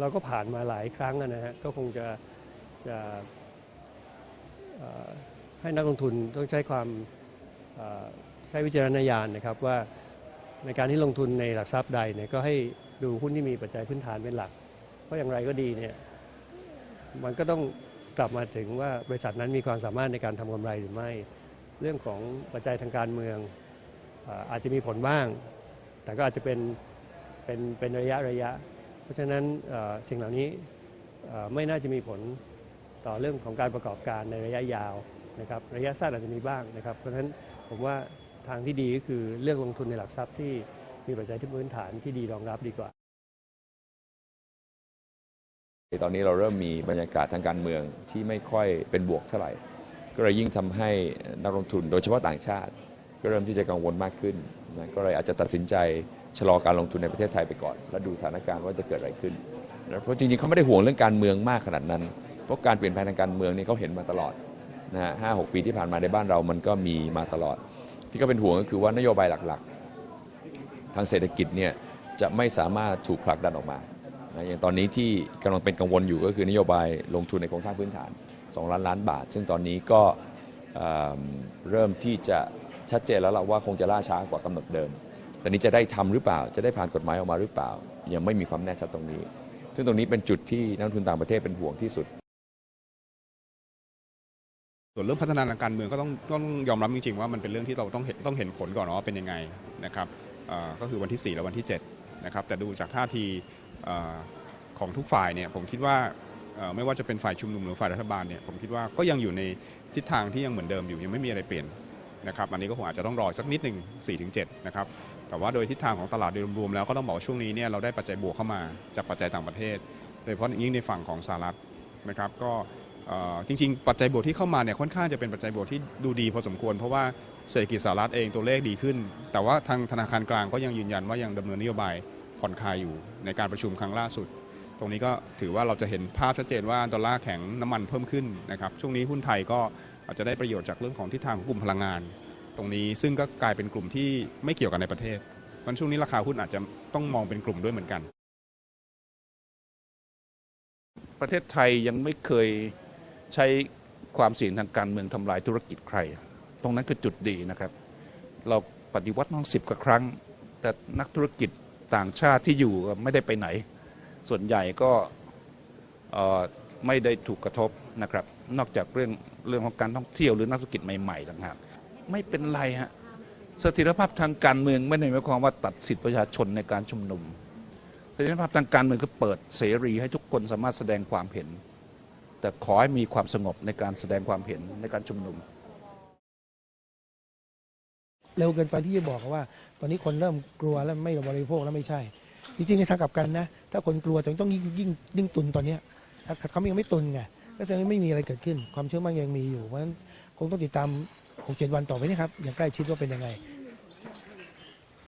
เราก็ผ่านมาหลายครั้งนะฮะก็คงจะจะให้นักลงทุนต้องใช้ความใช้วิจารณญาณนะครับว่าในการที่ลงทุนในหลักทรัพย์ใดเนี่ยก็ให้ดูหุ้นที่มีปัจจัยพื้นฐานเป็นหลัก เพราะอย่างไรก็ดีเนี่ยมันก็ต้องกลับมาถึงว่าบริษัทนั้นมีความสามารถในการทำกำไรหรือไม่ เรื่องของปัจจัยทางการเมืองเอ่ออาจจะมีผลบ้าง แต่ก็อาจจะเป็นเป็นเป็นระยะระยะ เพราะฉะนั้นสิ่งเหล่านี้ไม่น่าจะมีผลต่อเรื่องของการประกอบการในระยะยาวนะครับระยะสั้นอาจจะมีบ้างนะครับ เพราะฉะนั้นผมว่าทางที่ดีก็คือเลือกลงทุนในหลักทรัพย์ที่มีปัจจัยที่พื้นฐานที่ดีรองรับดีกว่า ตอนนี้เราเริ่มมีบรรยากาศทางการเมืองที่ไม่ค่อยเป็นบวกเท่าไหร่ ก็เลยยิ่งทำให้นักลงทุนโดยเฉพาะต่างชาติ ก็เริ่มที่จะกังวลมากขึ้นนะก็เลยอาจจะตัดสินใจ ชะลอการลงทุนในประเทศไทยไปก่อน แล้วดูสถานการณ์ว่าจะเกิดอะไรขึ้นนะเพราะจริงๆเขาไม่ได้ห่วงเรื่องการเมืองมากขนาดนั้น เพราะการเปลี่ยนแปลงทางการเมืองนี่เขาเห็นมาตลอดนะฮะห้าหกปีที่ผ่านมาในบ้านเรามันก็มีมาตลอด ที่ก็เป็นห่วงก็คือว่านโยบายหลักๆ ทางเศรษฐกิจเนี่ยจะไม่สามารถถูกผลักดันออกมานะอย่างตอนนี้ที่กำลังเป็นกังวลอยู่ก็คือนโยบายลงทุนในโครงสร้างพื้นฐาน 2 ล้านล้านบาท ซึ่งตอนนี้ก็เอิ่มเริ่มที่จะชัดเจนแล้วล่ะว่าคงจะล่าช้ากว่ากำหนดเดิม แต่นี้จะได้ทำหรือเปล่า จะได้ผ่านกฎหมายออกมาหรือเปล่า ยังไม่มีความแน่ชัดตรงนี้ ซึ่งตรงนี้เป็นจุดที่นักทุนต่างประเทศเป็นห่วงที่สุด ส่วนเรื่องพัฒนาทางการเมืองก็ต้องต้องยอมรับจริงๆว่ามันเป็นเรื่องที่เราต้องเห็นต้องเห็นผลก่อนว่าเป็นยังไงนะครับก็คือวันที่ 4 และวันที่ 7 นะครับ แต่ดูจากท่าทีอของทุกฝ่ายเนี่ยผมคิดว่าไม่ว่าจะเป็นฝ่ายชุมนุมหรือฝ่ายรัฐบาลเนี่ยผมคิดว่าก็ยังอยู่ในทิศทางที่ยังเหมือนเดิมอยู่ยังไม่มีอะไรเปลี่ยนนะครับอันนี้ก็คงอาจจะต้องรอสักนิดหนึ่ง4-7 นะครับ แต่ว่าโดยทิศทางของตลาดโดยรวมๆแล้วก็ต้องบอกว่าช่วงนี้เนี่ยเราได้ปัจจัยบวกเข้ามาจากปัจจัยต่างประเทศ โดยเฉพาะยิ่งในฝั่งของสหรัฐนะครับก็จริงๆ ปัจจัยบวกที่เข้ามาเนี่ยค่อนข้างจะเป็นปัจจัยบวกที่ดูดีพอสมควร เพราะว่าเศรษฐกิจสหรัฐเองตัวเลขดีขึ้น แต่ว่าทางธนาคารกลางก็ยังยืนยันว่ายังดำเนินนโยบายผ่อนคลายอยู่ในการประชุมครั้งล่าสุด ตรงนี้ก็ถือว่าเราจะเห็นภาพชัดเจนว่าดอลลาร์แข็งน้ำมันเพิ่มขึ้นนะครับช่วงนี้หุ้นไทยก็อาจจะได้ประโยชน์จากเรื่องของทิศทางของกลุ่มพลังงาน ตรงนี้ ซึ่งก็กลายเป็นกลุ่มที่ไม่เกี่ยวกันในประเทศมันช่วงนี้ราคาหุ้นอาจจะต้องมองเป็นกลุ่มด้วยเหมือนกัน ประเทศไทยยังไม่เคยใช้ความเสี่ยงทางการเมืองทำลายธุรกิจใคร ตรงนั้นคือจุดดีนะครับ เราปฏิวัติมาสิบกว่าครั้ง แต่นักธุรกิจต่างชาติที่อยู่ไม่ได้ไปไหน ส่วนใหญ่ก็ไม่ได้ถูกกระทบนะครับ นอกจากเรื่องเรื่องของการท่องเที่ยวหรือนักธุรกิจใหม่ๆต่างหาก ไม่เป็นไรฮะเสถียรภาพทางการเมืองไม่ได้หมายความว่าตัดสิทธิประชาชนในการชุมนุมเสถียรภาพทางการเมืองคือเปิดเสรีให้ทุกคนสามารถแสดงความเห็น แต่ขอให้มีความสงบในการแสดงความเห็นในการชุมนุม เร็วเกินไปที่จะบอกว่า ตอนนี้คนเริ่มกลัวแล้วไม่บริโภคแล้วไม่ใช่ จริงๆในทางกลับกันนะ ถ้าคนกลัวจะต้องยิ่งยิ่งยิ่งตุนตอนเนี้ยถ้าเขายังไม่ตุนไงก็แสดงว่าไม่มีอะไรเกิดขึ้น ความเชื่อมั่นยังมีอยู่เพราะฉะนั้น คงต้องติดตาม 6 7 วันต่อไปนี่ครับอย่างใกล้ชิดว่าเป็นยังไง